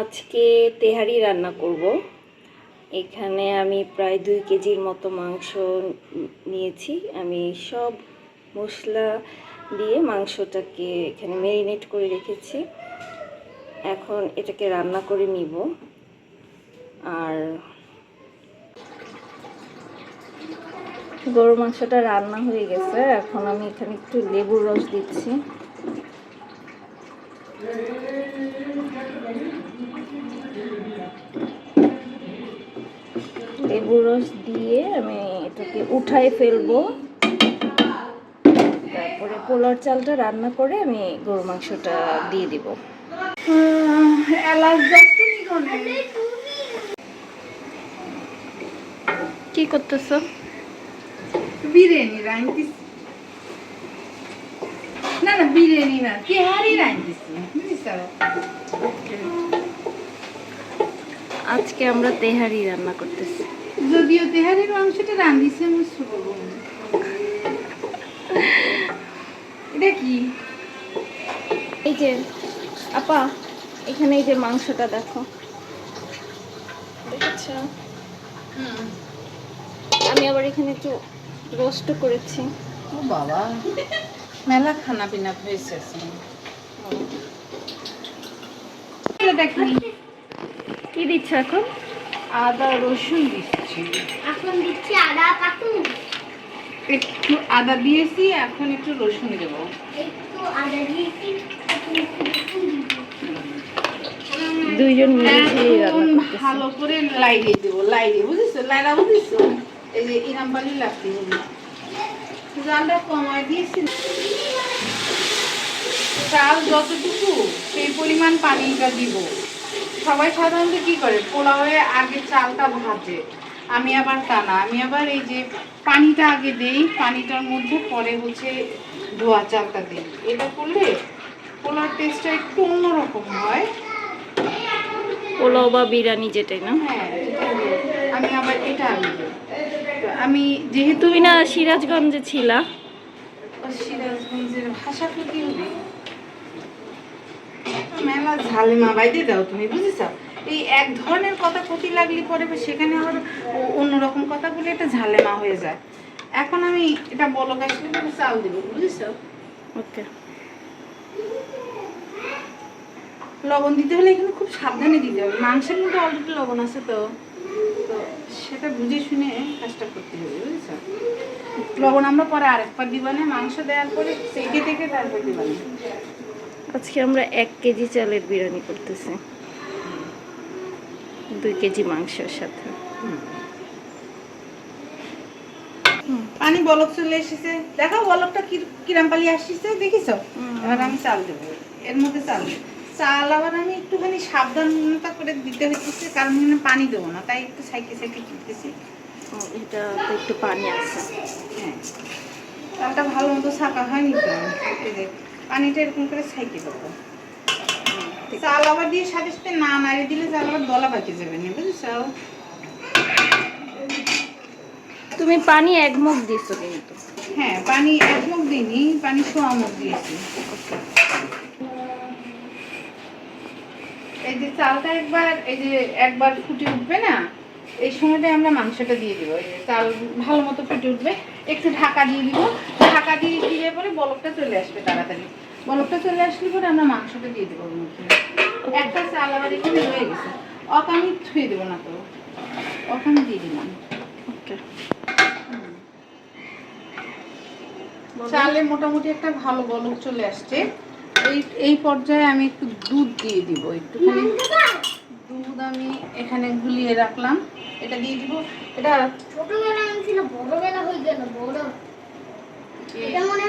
আজকে তেহারি রান্না করব। এখানে আমি প্রায় দুই কেজির মতো মাংস নিয়েছি। আমি সব মশলা দিয়ে মাংসটাকে এখানে ম্যারিনেট করে রেখেছি। এখন এটাকে রান্না করে নিব। আর গরু মাংসটা রান্না হয়ে গেছে। এখন আমি এখানে একটু লেবুর রস দিচ্ছি। লেবুর রস দিয়ে আমি এটাকে উঠায় ফেলব। তারপরে পোলার চালটা রান্না করে আমি গরু মাংসটা দিয়ে দিব। কি করতেছো? বিরিয়ানি রাঁধতেছি না না বিরিয়ানি না তেহারি রাঁধতেছি আজকে আমরা তেহারি রান্না করতেছি। যদিও তেহারির মাংসটা রাঁধিছে আমার ছোট এটা কি? এই যে আপা এখানে এই যে মাংসটা দেখো। দেখেছ? আমি আবার এখানে একটু রোস্ট করেছি। ও বাবা মেলা খানা পিনা হয়েছে এটা কি কি দিচ্ছ এখন? আদা রসুন দিচ্ছি। এখন দিচ্ছি আদা কাটুন একটু আদা দিয়েছি এখন একটু রসুন দেবো। একটু আদা দিয়েছি। দুইজন এখন ভালো করে লাইড়ে দেবো লাইড়ে বুঝেছ? লাইড়া বুঝেছ? এই যে ইরাম বালি লাগতে জালটা কমায় দিয়েছি। চাল যতটুকু সেই পরিমাণ পানিটা দিব। সবাই সাধারণত কি করে? পোলাওয়ে আগে চালটা ভাজে। আমি আবার তা না। আমি আবার এই যে পানিটা আগে দেই পানিটার মধ্যে পরে হচ্ছে ধোয়া চালটা দিই। এটা করলে পোলার টেস্টটা একটু অন্যরকম হয়। পোলাও বা বিরিয়ানি যেটাই না? হ্যাঁ। আমি আবার এটা আমি দিই। আমি যেহেতু না সিরাজগঞ্জে ছিলা। সিরাজগঞ্জের ভাষা কি হবে? মেলা ঝালেমা বাইদে দাও তুমি বুঝেছ? এই এক ধরনের কথা ক্ষতি লাগলে পরে সেখানে আবার অন্যরকম কথা বলে এটা ঝালেমা হয়ে যায়। এখন আমি এটা বলো গাছলে চাল দেবো বুঝেছ? ওকে। লবণ দিতে হলে এখানে খুব সাবধানে দিতে হবে। মাংসের মধ্যে অলরেডি লবণ আছে তো। তো সেটা বুঝে শুনে কাজটা করতে হবে বুঝেছ? লবণ আমরা পরে আরেকবার দিবানে মাংস দেওয়ার পরে থেকে থেকে তারপর দিবানে। আজকে আমরা এক কেজি চালের বিরিয়ানি করতেছি। দুই কেজি মাংসের সাথে। পানি বলক চলে এসেছে। দেখো বলকটা কিরাম পালি আসছে দেখিছো? হুম। এবার আমি চাল দেবো। এর মধ্যে চাল চাল আবার আমি একটুখানি সাবধানতা করে দিতে হচ্ছে কারণ এখানে পানি দেবো না তাই একটু সাইকে সাইকে দিতেছি এটা তো একটু পানি আছে। হ্যাঁ। চালটা ভালো মতো ছাকা হয়নি তো? পানিটা এরকম করে ছাইকে দেবো। চাল আবার দিয়ে সাথে সাথে না নাড়িয়ে দিলে চাল আবার দলা পাকে যাবে না বুঝেছ? তুমি পানি এক মুখ দিছো কিন্তু। হ্যাঁ পানি এক মুখ দিইনি পানি সোয়া মুখ দিয়েছি। এই যে চালটা একবার এই যে একবার ফুটে উঠবে না এই সময়টা আমরা মাংসটা দিয়ে দিব। চাল ভালো মতো ফুটে উঠবে। একটু ঢাকা দিয়ে দিব। ঢাকা দিয়ে দিয়ে পরে বলকটা চলে আসবে তাড়াতাড়ি। বলকটা চলে আসলে পরে আমরা মাংসটা দিয়ে দেবো একটা চাল আবার এখানে রয়ে গেছে। অক আমি ছুঁয়ে দেবো না তো। অক আমি দিয়ে দিলাম। চালে মোটামুটি একটা ভালো বলক চলে আসছে। এই এই পর্যায়ে আমি একটু দুধ দিয়ে দিব একটুখানি। দুধ আমি এখানে গুলিয়ে রাখলাম। এটা দিয়ে দিব। এটা ছোটবেলা আমি ছিল বড়বেলা হয়ে গেল বড়। এটা মনে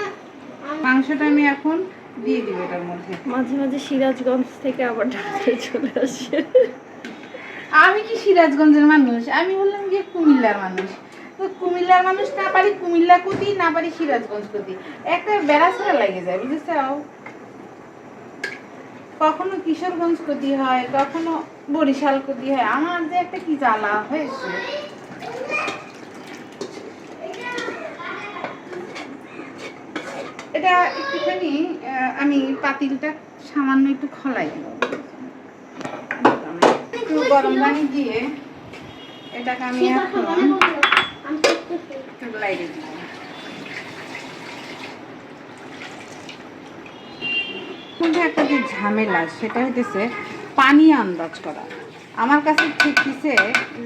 মাংসটা আমি এখন দিয়ে দিব এটার মধ্যে। মাঝে মাঝে সিরাজগঞ্জ থেকে আবার ঢাকায় চলে আসে। আমি কি সিরাজগঞ্জের মানুষ? আমি বললাম যে কুমিল্লার মানুষ। তো কুমিল্লার মানুষ না পারি কুমিল্লা কতি না পারি সিরাজগঞ্জ কতি। একটা বেড়াছড়া লাগে যায় বুঝেছ? কখনো কিশোরগঞ্জ কতি হয় কখনো বরিশাল কতি হয়। আমার যে একটা কি জ্বালা হয়েছে? এটা একটুখানি আমি পাতিলটা সামান্য একটু খলাই একটু গরম পানি দিয়ে এটাকে আমি এখন লাইটে দিব কিন্তু একটা যে ঝামেলা সেটা হইতেছে পানি আন্দাজ করা। আমার কাছে ঠিক ঠিকছে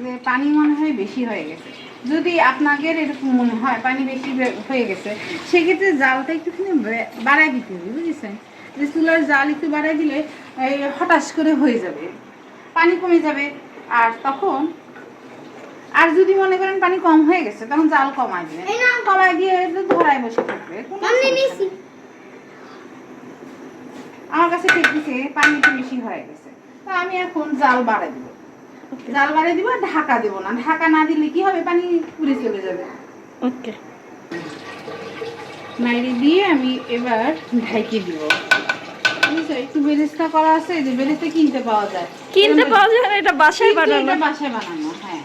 যে পানি মনে হয় বেশি হয়ে গেছে। যদি আপনাদের এরকম মনে হয় পানি বেশি হয়ে গেছে সেক্ষেত্রে জালটা একটুখানি বাড়াই দিতে হবে বুঝেছেন? যে চুলার জাল একটু বাড়াই দিলে এই হঠাৎ করে হয়ে যাবে পানি কমে যাবে। আর তখন আর যদি মনে করেন পানি কম হয়ে গেছে তখন জাল কমাই দিবেন। না। কমাই দিয়ে ধরায় বসে থাকবে। আমার কাছে দিছে পানি একটু বেশি হয়ে গেছে। তো আমি এখন জাল বাড়াই দিব। জাল বাড়াই দিব ঢাকা দেব না। ঢাকা না দিলে কি হবে? পানি পুড়ে চলে যাবে। ওকে নাইড়ে দিয়ে আমি এবার ঢাইকে দিব। একটু বেরেস্তা করা আছে যে বেরেস্তা কিনতে পাওয়া যায়। কিনতে পাওয়া যায় এটা বাসায় বানানো। বাসায় বানানো হ্যাঁ।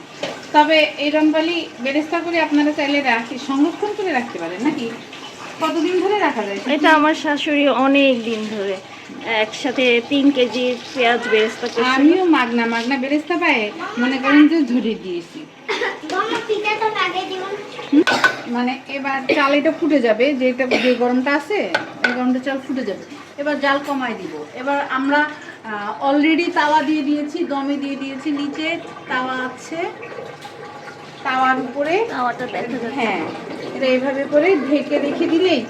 তবে এই রমবালি বেরেস্তা করে আপনারা চাইলে রাখি সংরক্ষণ করে রাখতে পারেন নাকি? কতদিন ধরে রাখা যায় এটা আমার শাশুড়ি অনেক দিন ধরে একসাথে তিন কেজি পেঁয়াজ বেরেস্তা করছিল আমিও মাগনা মাগনা বেরেস্তা পায়ে মনে করেন যে ধরে দিয়েছি। মানে এবার চাল এটা ফুটে যাবে যেটা যে গরমটা আছে এই গরমটা চাল ফুটে যাবে। এবার জাল কমাই দিব। এবার আমরা অলরেডি তাওয়া দিয়ে দিয়েছি দমে দিয়ে দিয়েছি নিচে তাওয়া আছে। তাওয়ার উপরে তাওয়াটা দেখা যাচ্ছে। হ্যাঁ এটা এইভাবে করে ঢেকে রেখে দিলেই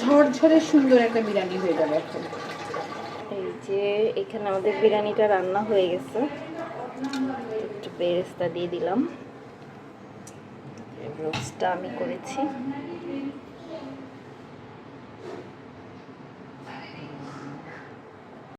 ঝরঝরে সুন্দর একটা বিরিয়ানি হয়ে যাবে এখন। যে এখানে আমাদের বিরিয়ানিটা রান্না হয়ে গেছে। একটু বেরেস্তা দিয়ে দিলাম। রোস্টটা আমি করেছি।